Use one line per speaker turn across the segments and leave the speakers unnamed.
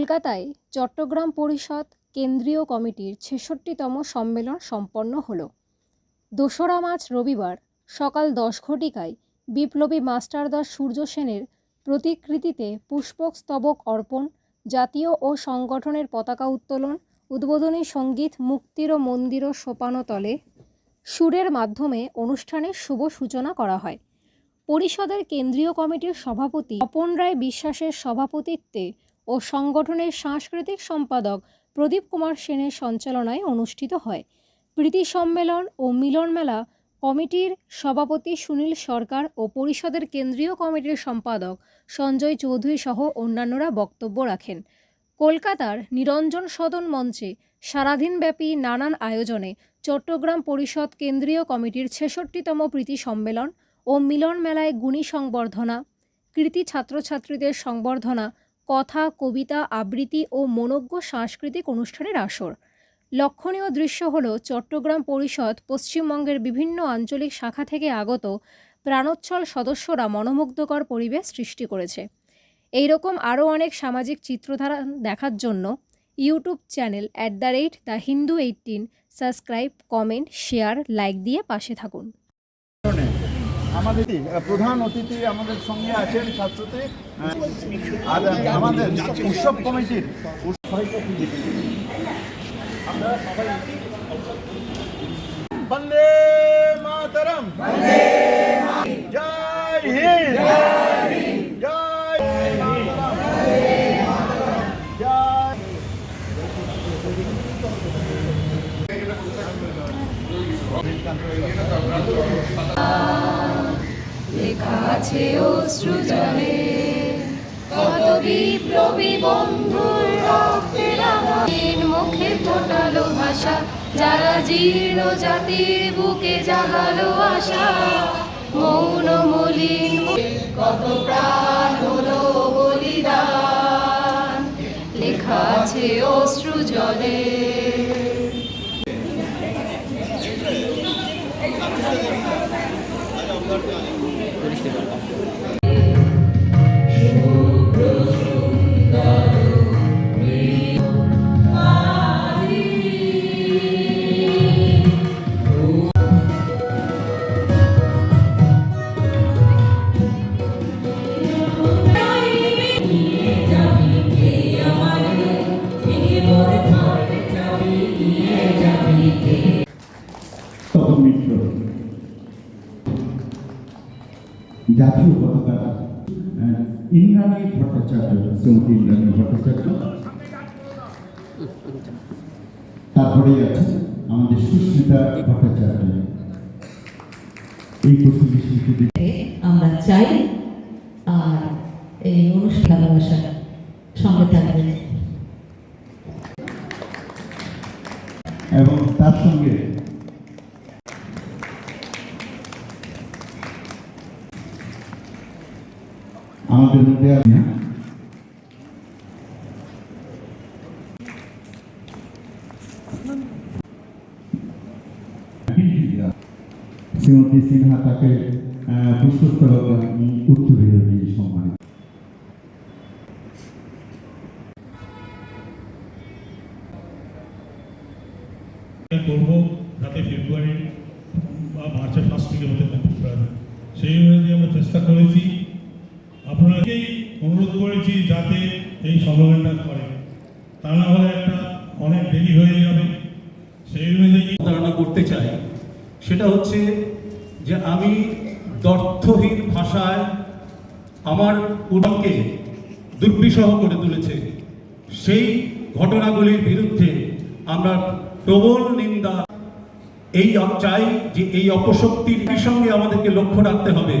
কলকাতায় চট্টগ্রাম পরিষদ কেন্দ্রীয় কমিটির ছেষট্টিতম সম্মেলন সম্পন্ন হলো। দোসরা মার্চ রবিবার সকাল দশ ঘটিকায় বিপ্লবী মাস্টারদা সূর্য সেনের প্রতিকৃতিতে পুষ্পস্তবক অর্পণ, জাতীয় ও সংগঠনের পতাকা উত্তোলন, উদ্বোধনী সংগীত, মুক্তির ও মন্দির ও সোপানতলে সুরের মাধ্যমে অনুষ্ঠানের শুভ সূচনা করা হয়। পরিষদের কেন্দ্রীয় কমিটির সভাপতি অপন রায় বিশ্বাসের সভাপতিত্বে ও সংগঠনের সাংস্কৃতিক সম্পাদক প্রদীপ কুমার সেনের সঞ্চালনায় অনুষ্ঠিত হয়। প্রীতি সম্মেলন ও মিলন মেলা কমিটির সভাপতি সুনীল সরকার ও পরিষদের কেন্দ্রীয় কমিটির সম্পাদক সঞ্জয় চৌধুরী সহ অন্যান্যরা বক্তব্য রাখেন। কলকাতার নিরঞ্জন সদন মঞ্চে সারাদিনব্যাপী নানান আয়োজনে চট্টগ্রাম পরিষদ কেন্দ্রীয় কমিটির ছেষট্টিতম প্রীতি সম্মেলন ও মিলন মেলায় গুণী সংবর্ধনা, কৃতি ছাত্রছাত্রীদের সংবর্ধনা কথা, কবিতা, আবৃত্তি ও মনোজ্ঞ সাংস্কৃতিক অনুষ্ঠানের আসর। লক্ষণীয় দৃশ্য হল চট্টগ্রাম পরিষদ পশ্চিমবঙ্গের বিভিন্ন আঞ্চলিক শাখা থেকে আগত প্রাণোচ্ছল সদস্যরা মনোমুগ্ধকর পরিবেশ সৃষ্টি করেছে। এই রকম আরও অনেক সামাজিক চিত্রধারা দেখার জন্য YouTube channel at the rate the Hindu eighteen subscribe, comment, share, like দিয়ে পাশে থাকুন।
আমাদের প্রধান অতিথি আমাদের সঙ্গে আছেন ছাত্রতে আর আমাদের উৎসব কমিটির বন্দে মাতরম।
আছে অশ্রুজলে কত বিপ্লবী বন্ধুর আমার মুখে ফোটালো ভাষা, যারা জীর্ণ জাতির বুকে জাগালো আশা। মৌন মলিন কত প্রাণ হলো বলিদান। লেখা আছে 取
引とか জাতীয় পতাকা। আহ, ইন্দ্রাণী ভট্টাচার্য শ্রীমতী ইন্দ্রাণী ভট্টাচার্য। তারপরে আছে আমাদের সুস্মিতা ভট্টাচার্য। এই প্রসঙ্গে
আমরা চাই আর এই অনুষ্ঠান ভালোবাসা সঙ্গে থাকবে।
এবং তার সঙ্গে শ্রীমতী সিনহা তাকে সম্মানিত
করব যাতে ফেব্রুয়ারি বা মার্চের ফার্স্ট মধ্যে কমপ্লিট সেই অনুযায়ী আমরা চেষ্টা করেছি আপনাদেরকেই অনুরোধ করেছি যাতে এই সম্মেলনটা করে তা না হলে একটা অনেক দেরি হয়ে যাবে। সেই অনুযায়ী
ধারণা করতে চাই সেটা হচ্ছে যে আমি দর্থহীন ভাষায় আমার উড়নকে দুর্বিষহ করে তুলেছে। সেই ঘটনাগুলির বিরুদ্ধে আমরা প্রবল নিন্দা। এই চাই যে এই অপশক্তির সঙ্গে আমাদেরকে লক্ষ্য রাখতে হবে।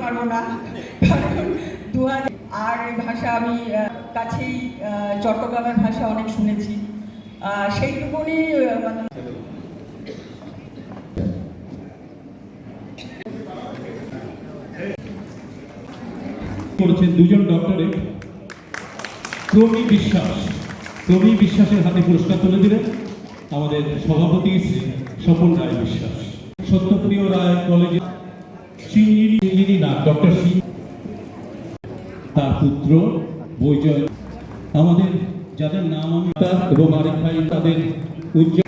পারব না। আর ভাষা আমি কাছেই চট্টগ্রামের ভাষা অনেক শুনেছি। সেইটুকুনি মানে
করেছেন দুজন ডক্টরেট প্রমি বিশ্বাস। প্রমি বিশ্বাসের হাতে পুরস্কার তুলে দিলেন আমাদের সভাপতি স্বপন রায় বিশ্বাস। সত্যপ্রিয় রায় কলেজে বৈজয় আমাদের যাদের নাম আমি এবং আরেক ভাই তাদের উজ্জ্বল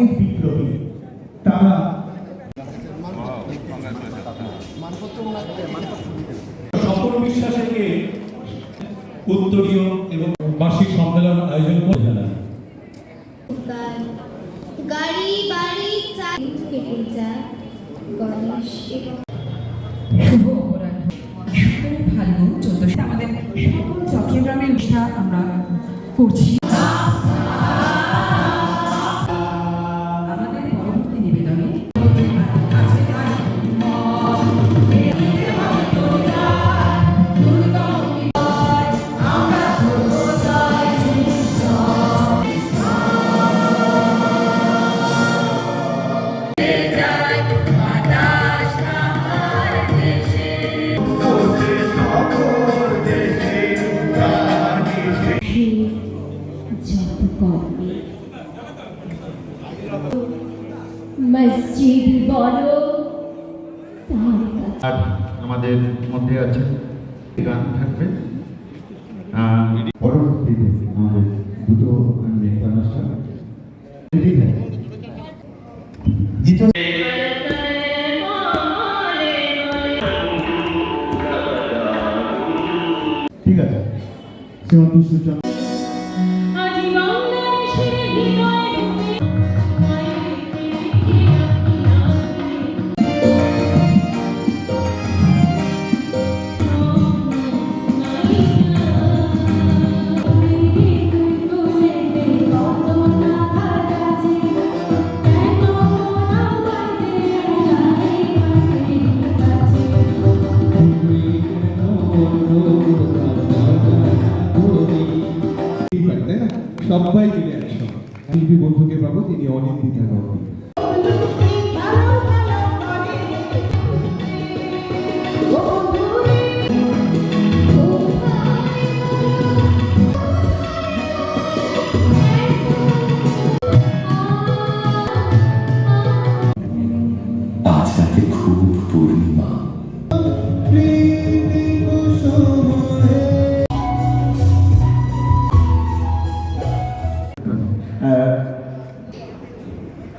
অনেক বিপ্লবী তারা
সকল বিশ্বাসকে উত্তরীয় এবং বার্ষিক সম্মেলন আয়োজন করে। জানাই
গাড়ি বাড়ি চাই কেটে যায় গণেশ এবং
শুভ অপরাহ্ন। সতেরোই ফাল্গুন চোদ্দশো আমাদের সকল চট্টগ্রামের অনুষ্ঠান আমরা করছি।
আর আমাদের মধ্যে আছে গান থাকবে।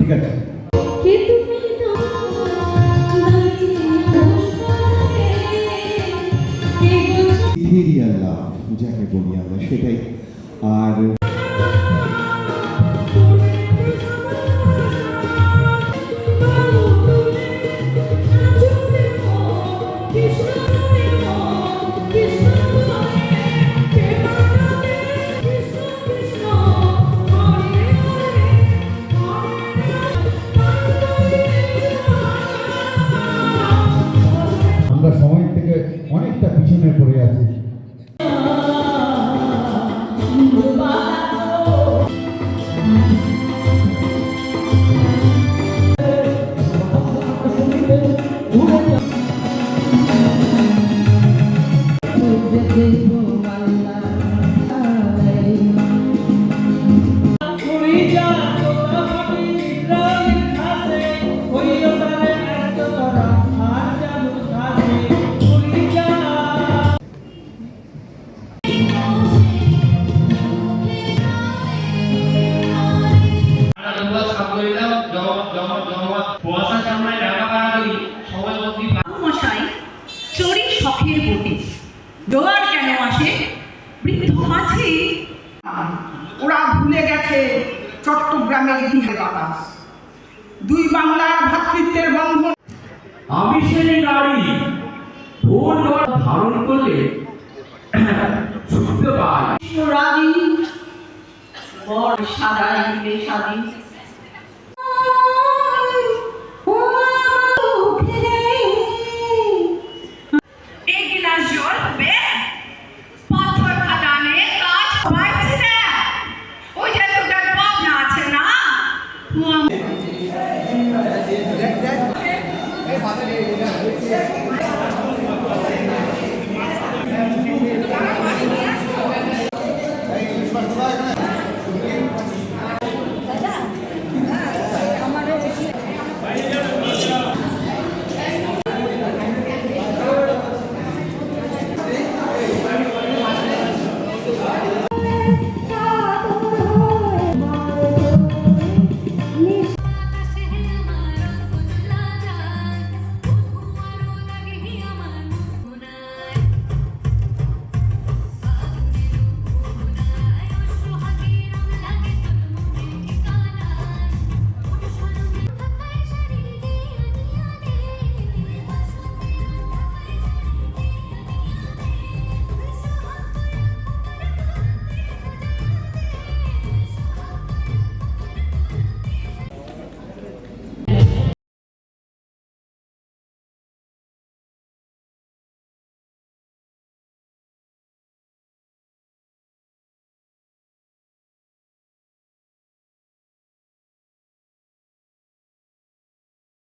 ঠিক আছে লাভ যাকে সেটাই। পাখির বটে। জোয়ার কেন আসে? বৃদ্ধ মাঝে।
ওরা
ভুলে গেছে চট্টগ্রামের ইতিহাসের বাতাস দুই বাংলার ভাতৃত্বের বন্ধন।
আমি সেই নারী ভোর ধারণ করলে শুনতে পাই।
রাজি বর সাদা
ইংরেজ সাদা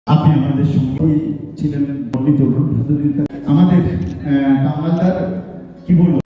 আপনি আমাদের সঙ্গে ছিলেন আমাদের কি বলব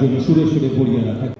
এই সারা সুরে ভরিয়ে রাখার